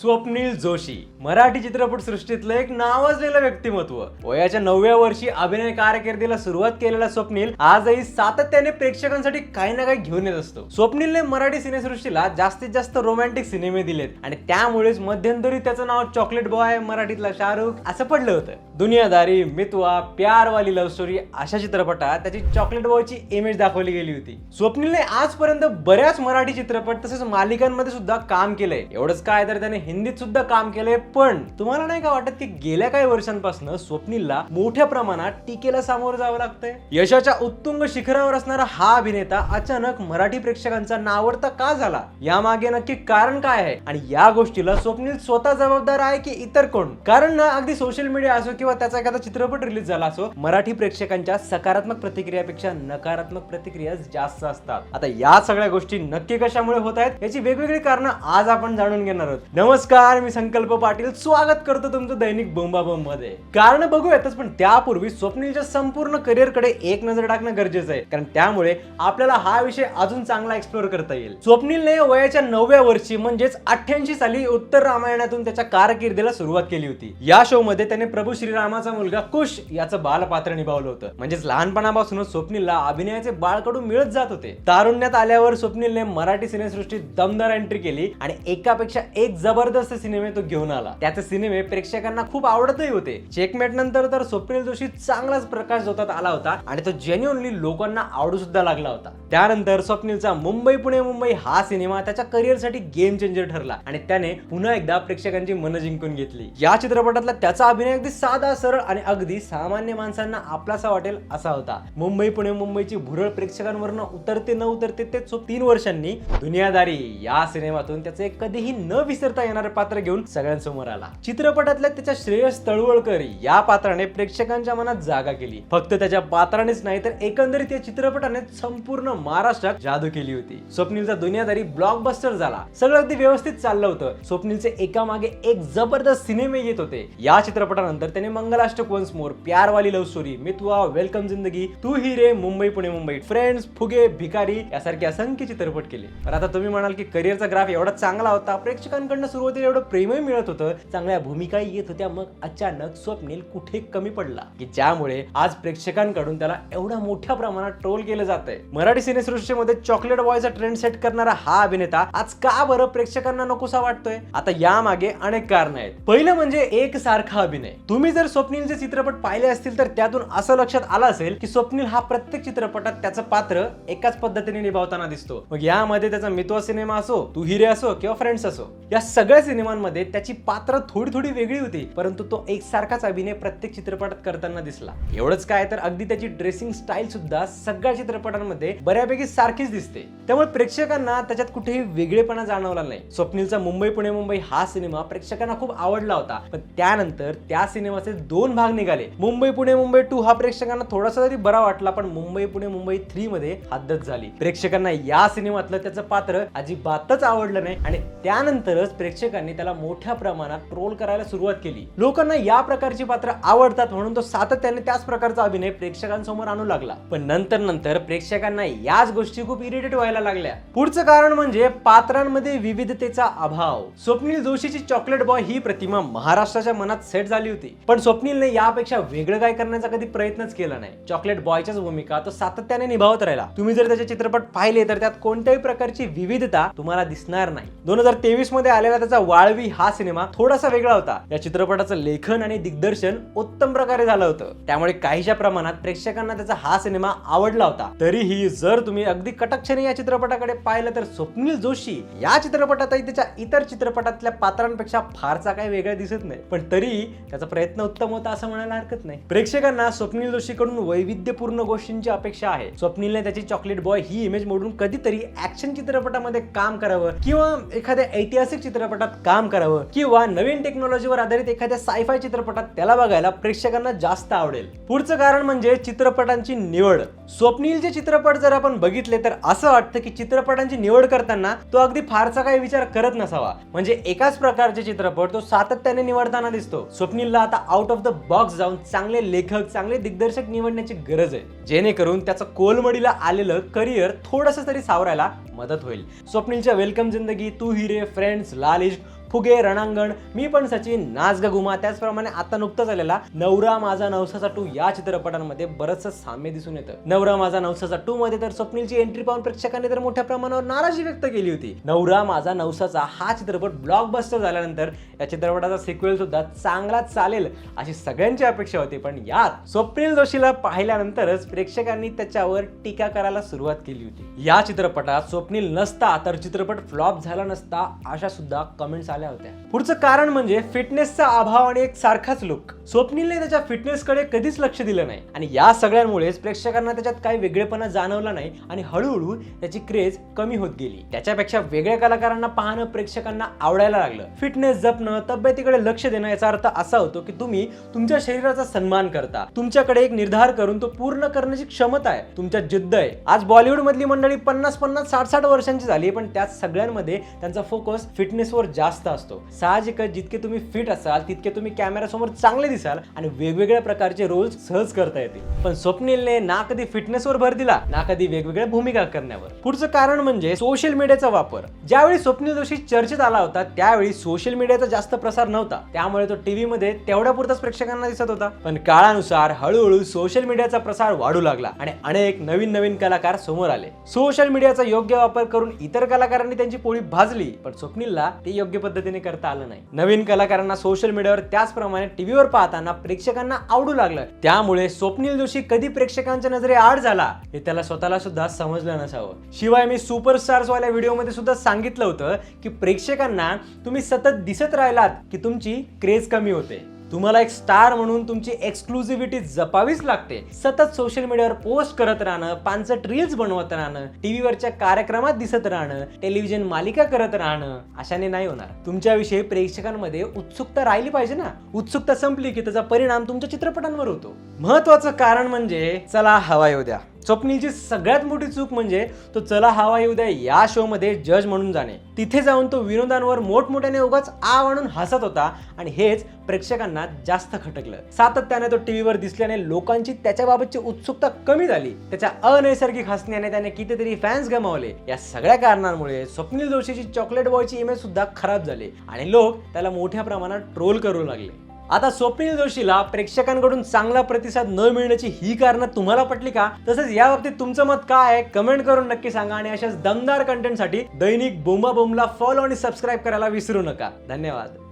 स्वप्नील जोशी. मराठी चित्रपट सृष्टीतलं एक नावाजलेलं व्यक्तिमत्व. वयाच्या नवव्या वर्षी अभिनय कारकिर्दीला सुरुवात केलेला स्वप्नील आजही सातत्याने प्रेक्षकांसाठी काही ना काही घेऊन येत असतो. स्वप्नीलने मराठी सिनेसृष्टीला जास्तीत जास्त रोमॅन्टिक सिनेमे दिलेत आणि त्यामुळेच मध्यंतरी त्याचं नाव चॉकलेट बॉय मराठीतला शाहरुख असं पडलं होतं. दुनियादारी मितवा प्यारवाली लव्ह स्टोरी अशा चित्रपटात त्याची चॉकलेट बॉयची इमेज दाखवली गेली होती. स्वप्नीलने आजपर्यंत बऱ्याच मराठी चित्रपट तसेच मालिकांमध्ये सुद्धा काम केलंय. एवढंच काय तर त्याने हिंदीत सुद्धा काम केलंय पण तुम्हाला नाही का वाटत की गेल्या काही वर्षांपासून स्वप्नीलला मोठ्या प्रमाणात टीकेला सामोरं जावं लागतंय? यशाच्या उत्तुंग शिखरावर असणारा हा अभिनेता अचानक मराठी प्रेक्षकांचा नावडता का झाला? यामागे नक्की कारण काय आहे? आणि या गोष्टीला स्वप्नील स्वतः जबाबदार आहे की इतर कोण? कारण ना अगदी सोशल मीडिया असो किंवा त्याचा एखादा चित्रपट रिलीज झाला असो मराठी प्रेक्षकांच्या सकारात्मक प्रतिक्रियापेक्षा नकारात्मक प्रतिक्रिया जास्त असतात. आता या सगळ्या गोष्टी नक्की कशामुळे होत आहेत याची वेगवेगळी कारण आज आपण जाणून घेणार आहोत. नमस्कार मी संकल्प पाटील. स्वागत करतो तुमचं दैनिक बोंबाबोंबमध्ये कारण बघूयातच पण त्यापूर्वी स्वप्नीलच्या संपूर्ण करिअरकडे एक नजर टाकणं गरजेचं आहे. कारण त्यामुळे आपल्याला हा विषय अजून चांगला एक्सप्लोअर करता येईल. स्वप्नीलने वयाच्या नवव्या वर्षी म्हणजेच अठ्ठ्याऐंशी साली उत्तर रामायणातून त्याच्या कारकिर्दीला सुरुवात केली होती. या शो मध्ये त्याने प्रभू श्रीरामाचा मुलगा कुश याचं बालपात्र निभावलं होतं. म्हणजेच लहानपणापासूनच स्वप्नीलला अभिनयाचे बाळकडून मिळत जात होते. तारुण्यात आल्यावर स्वप्नीलने मराठी सिनेसृष्टीत दमदार एंट्री केली आणि एकापेक्षा एक जबरदस्त सिनेमे तो घेऊन आला. त्याचे सिनेमे प्रेक्षकांना खूप आवडतही होते. चेकमेट नंतर तर स्वप्नील जोशी चांगलाच प्रकाश जोतात आला होता आणि तो जेन्युअनली लोकांना आवडू सुद्धा लागला होता. त्यानंतर स्वप्नीलचा मुंबई पुणे मुंबई हा सिनेमा त्याच्या करिअरसाठी गेम चेंजर ठरला आणि त्याने पुन्हा एकदा प्रेक्षकांची मन जिंकून घेतली. या चित्रपटातला त्याचा अभिनय अगदी साधा सरळ आणि अगदी सामान्य माणसांना आपलासा वाटेल असा होता. मुंबई पुणे मुंबईची भुरळ प्रेक्षकांवरनं उतरते न उतरते ते तीन वर्षांनी दुनियादारी या सिनेमातून त्याचे कधीही न विसरता येणार पात्र घेऊन सगळ्यांसमोर आला. चित्रपटातल्या त्याच्या श्रेयस तळवळकर या पात्राने प्रेक्षकांच्या मनात जागा केली. फक्त त्याच्या पात्रानेच नाही तर एकंदरीत या चित्रपटाने संपूर्ण महाराष्ट्रात जादू केली होती. स्वप्नीलचा दुनियादारी ब्लॉकबस्टर झाला. सगळं अगदी व्यवस्थित चाललं होतं. स्वप्नीलचे एका मागे एक जबरदस्त सिनेमे येत होते. या चित्रपटानंतर त्याने Mangalashtak once more Pyaarwali love story Mitwaa welcome Zindagi Tu Hi Re Mumbai Pune Mumbai friends Fugay Bhikari यासारखे असंख्य चित्रपट केले. पण आता तुम्ही म्हणाल की करिअरचा ग्राफ एवढा चांगला होता प्रेक्षकांकडनं सुरुवातीला एवढं प्रेमही मिळत होतं. चांगल्या भूमिकाही येत होत्या. मग अचानक स्वप्नील कुठे कमी पडला? की ज्यामुळे आज प्रेक्षकांकडून त्याला एवढ्या मोठ्या प्रमाणात ट्रोल केलं जात आहे मराठी सिनेसृष्टीमध्ये चॉकलेट बॉयचा ट्रेंड सेट करणारा हा अभिनेता आज का बरं प्रेक्षकांना नकोसा वाटतोय? आता यामागे अनेक कारण आहेत. पहिलं म्हणजे एक सारखा अभिनय. तुम्ही जर स्वप्नीलचे चित्रपट पाहिले असतील तर त्यातून असं लक्षात आलं असेल की स्वप्नील हा प्रत्येक चित्रपटात त्याचं पात्र एकाच पद्धतीने निभावताना दिसतो. मग यामध्ये त्याचा मित्व सिनेमा असो तू हिरे असो किंवा फ्रेंड्स असो या सगळ्या सिनेमांमध्ये त्याची पात्र थोडी थोडी वेगळी होती परंतु तो एकसारखाच अभिनय प्रत्येक चित्रपटात करताना दिसला. एवढंच काय तर अगदी त्याची ड्रेसिंग स्टाईल सुद्धा सगळ्या चित्रपटांमध्ये बऱ्यापैकी सारखीच दिसते. त्यामुळे प्रेक्षकांना त्याच्यात कुठेही वेगळेपणा जाणवला नाही. स्वप्नीलचा मुंबई पुणे मुंबई हा सिनेमा प्रेक्षकांना खूप आवडला होता. पण त्यानंतर त्या सिनेमाचे दोन भाग निघाले. मुंबई पुणे मुंबई टू हा प्रेक्षकांना थोडासा तरी बरा वाटला पण मुंबई पुणे मुंबई थ्री मध्ये हद्दत झाली. प्रेक्षकांना या सिनेमातलं त्याचं पात्र अजिबातच आवडलं नाही आणि त्यानंतरच प्रेक्षकांनी त्याला मोठ्या प्रमाणात ट्रोल करायला सुरुवात केली. लोकांना या प्रकारची पात्र आवडतात म्हणून तो सातत्याने त्याच प्रकारचा अभिनय प्रेक्षकांसमोर आणू लागला. पण नंतर नंतर प्रेक्षकांना याच गोष्टी खूप इरिटेट व्हायला लागल्या. पुढचं कारण म्हणजे पात्रांमध्ये विविधतेचा अभाव. स्वप्नील जोशीची चॉकलेट बॉय ही प्रतिमा महाराष्ट्राच्या मनात सेट झाली होती. पण स्वप्नीलने यापेक्षा वेगळं काय करण्याचा कधी प्रयत्नच केला नाही. चॉकलेट बॉयच्याच भूमिका तो सातत्याने निभावत राहिला. तुम्ही जर त्याचे चित्रपट पाहिले तर त्यात कोणत्याही प्रकारची विविधता तुम्हाला दिसणार नाही. दोन हजार तेवीसमध्ये आलेला त्याचा वाळवी हा सिनेमा थोडासा वेगळा होता. या चित्रपटाचं लेखन आणि दिग्दर्शन उत्तम प्रकारे झालं होतं. त्यामुळे काहीशा प्रमाणात प्रेक्षकांना त्याचा हा सिनेमा आवडला होता. तरीही जर तुम्ही अगदी कटाक्षाने या चित्रपटाकडे पाहिलं तर स्वप्नील जोशी या चित्रपटातही त्याच्या इतर चित्रपटातल्या पात्रांपेक्षा फारसा काही वेगळा दिसत नाही. पण तरीही त्याचा प्रयत्न उत्तम होता असं म्हणायला हरकत नाही. प्रेक्षकांना स्वप्नील जोशीकडून वैविध्यपूर्ण गोष्टींची अपेक्षा आहे. स्वप्नीलने त्याची चॉकलेट बॉय ही इमेज मोडून कधीतरी ऍक्शन चित्रपटामध्ये काम करावं किंवा एखाद्या ऐतिहासिक चित्रपट चित्रपटात काम करावं किंवा नवीन टेक्नॉलॉजीवर आधारित एखाद्या सायफाय चित्रपटात त्याला बघायला प्रेक्षकांना जास्त आवडेल. पुढचं कारण म्हणजे चित्रपटांची निवड. स्वप्नीलचे चित्रपट जर आपण बघितले तर असं वाटतं की चित्रपटांची निवड करताना तो अगदी फारसा काही विचार करत नसावा. म्हणजे एकाच प्रकारचे चित्रपट तो सातत्याने निवडताना दिसतो. स्वप्नीलला आता आउट ऑफ द बॉक्स जाऊन चांगले लेखक चांगले दिग्दर्शक निवडण्याची गरज आहे. जेणेकरून त्याचं कोलमडीला आलेलं करिअर थोडस तरी सावरायला मदत होईल. स्वप्नीलच्या वेलकम जिंदगी तू हिरे फ्रेंड्स लाल इश्क फुगे रणांगण मी पण सचिन नाच ग गुमा त्याचप्रमाणे आता नुकताच आलेला नवरा माझा नवसाचा टू या चित्रपटांमध्ये बरंचसं साम्य दिसून येतं. नवरा माझा नवसाचा टू मध्ये तर स्वप्नीलची एंट्री पाहून प्रेक्षकांनी तर मोठ्या प्रमाणावर नाराजी व्यक्त केली होती. नवरा माझा नवसाचा हा चित्रपट ब्लॉकबस्टर झाल्यानंतर या चित्रपटाचा सिक्वेल सुद्धा चांगला चालेल अशी सगळ्यांची अपेक्षा होती. पण यात स्वप्नील जोशीला पाहिल्यानंतरच प्रेक्षकांनी त्याच्यावर टीका करायला सुरुवात केली होती. या चित्रपटात स्वप्नील नसता तर चित्रपट फ्लॉप झाला नसता अशा सुद्धा कमेंट्स आल्या होत्या. पुढचं कारण म्हणजे फिटनेसचा अभाव आणि एक सारखाच लुक स्वप्नीलने त्याच्या फिटनेसकडे कधीच लक्ष दिलं नाही. आणि या सगळ्यांमुळेच प्रेक्षकांना त्याच्यात काही वेगळेपणा जाणवला नाही आणि हळूहळू त्याची क्रेज कमी होत गेली. त्याच्यापेक्षा वेगळ्या कलाकारांना पाहणं प्रेक्षकांना आवडायला लागलं. फिटनेस जपणं तब्येतीकडे लक्ष देणं याचा अर्थ असा होतो की तुम्ही तुमच्या शरीराचा सन्मान करता. तुमच्याकडे एक निर्धार करून तो पूर्ण करण्याची क्षमता आहे. तुमच्या जिद्द आहे. आज बॉलिवूड मधली मंडळी पन्नास पन्नास साठ साठ वर्षांची झाली पण त्याच सगळ्यांमध्ये त्यांचा फोकस फिटनेसवर जास्त असतो. साहजिकच जितके तुम्ही फिट असाल तितके तुम्ही कॅमेऱ्यासमोर चांगले दिसाल आणि वेगवेगळ्या प्रकारचे रोल्स सहज करता येतील. पण स्वप्नीलने ना कधी फिटनेसवर भर दिला ना कधी वेगवेगळ्या भूमिका करण्यावर. पुढचं कारण म्हणजे सोशल मीडियाचा वापर. ज्यावेळी स्वप्नील जोशी चर्चेत आला होता त्यावेळी सोशल मीडियाचा जास्त प्रसार नव्हता. त्यामुळे तो टीव्ही मध्ये तेवढ्या पुरताच प्रेक्षकांना दिसत होता. पण काळानुसार हळूहळू सोशल मीडियाचा प्रसार वाढू लागला आणि अनेक नवीन नवीन कलाकार समोर आले. सोशल मीडियाचा योग्य वापर करून इतर कलाकारांनी त्यांची पोळी भाजली पण स्वप्नीलला ते योग्य पद्धतीने करता आलं नाही. नवीन कलाकारांना सोशल मीडियावर त्याचप्रमाणे टीव्हीवर पाहताना प्रेक्षकांना आवडू लागलं. त्यामुळे स्वप्नील जोशी कधी प्रेक्षकांच्या नजरे आड झाला हे त्याला स्वतःला सुद्धा समजलं नसावं. शिवाय मी सुपरस्टार्स वाल्या व्हिडिओमध्ये सुद्धा सांगितलं होतं की प्रेक्षकांना तुम्ही सतत दिसत राहिलात की तुमची क्रेज कमी होते. तुम्हाला एक स्टार म्हणून तुमची एक्सक्लुझिव्हिटी जपावीच लागते. सतत सोशल मीडियावर पोस्ट करत राहणं पानसट रील्स बनवत राहणं टीव्हीवरच्या कार्यक्रमात दिसत राहणं टेलिव्हिजन मालिका करत राहणं अशाने नाही होणार. तुमच्याविषयी प्रेक्षकांमध्ये उत्सुकता राहिली पाहिजे ना. उत्सुकता संपली की त्याचा परिणाम तुमच्या चित्रपटांवर होतो. महत्वाचं कारण म्हणजे चला हवा येऊ द्या. स्वप्नीलची सगळ्यात मोठी चूक म्हणजे तो चला हवा येऊ द्या या शोमध्ये जज म्हणून जाणे. तिथे जाऊन तो विनोदांवर मोठमोठ्याने उगाच आव म्हणून हसत होता आणि हेच प्रेक्षकांना जास्त खटकलं. सातत्याने तो टीव्हीवर दिसल्याने लोकांची त्याच्याबाबतची उत्सुकता कमी झाली. त्याच्या अनैसर्गिक हसण्याने त्याने कितीतरी फॅन्स गमावले. या सगळ्या कारणांमुळे स्वप्नील जोशीची चॉकलेट बॉयची इमेज सुद्धा खराब झाली आणि लोक त्याला मोठ्या प्रमाणात ट्रोल करू लागले. आता स्वप्नील जोशीला प्रेक्षकांकडून चांगला प्रतिसाद न मिळण्याची ही कारणं तुम्हाला पटली का? तसंच या बाबतीत तुमचं मत काय आहे? कमेंट करून नक्की सांगा आणि अशाच दमदार कंटेंटसाठी दैनिक बोंबा बोंबला फॉलो आणि सबस्क्राईब करायला विसरू नका. धन्यवाद.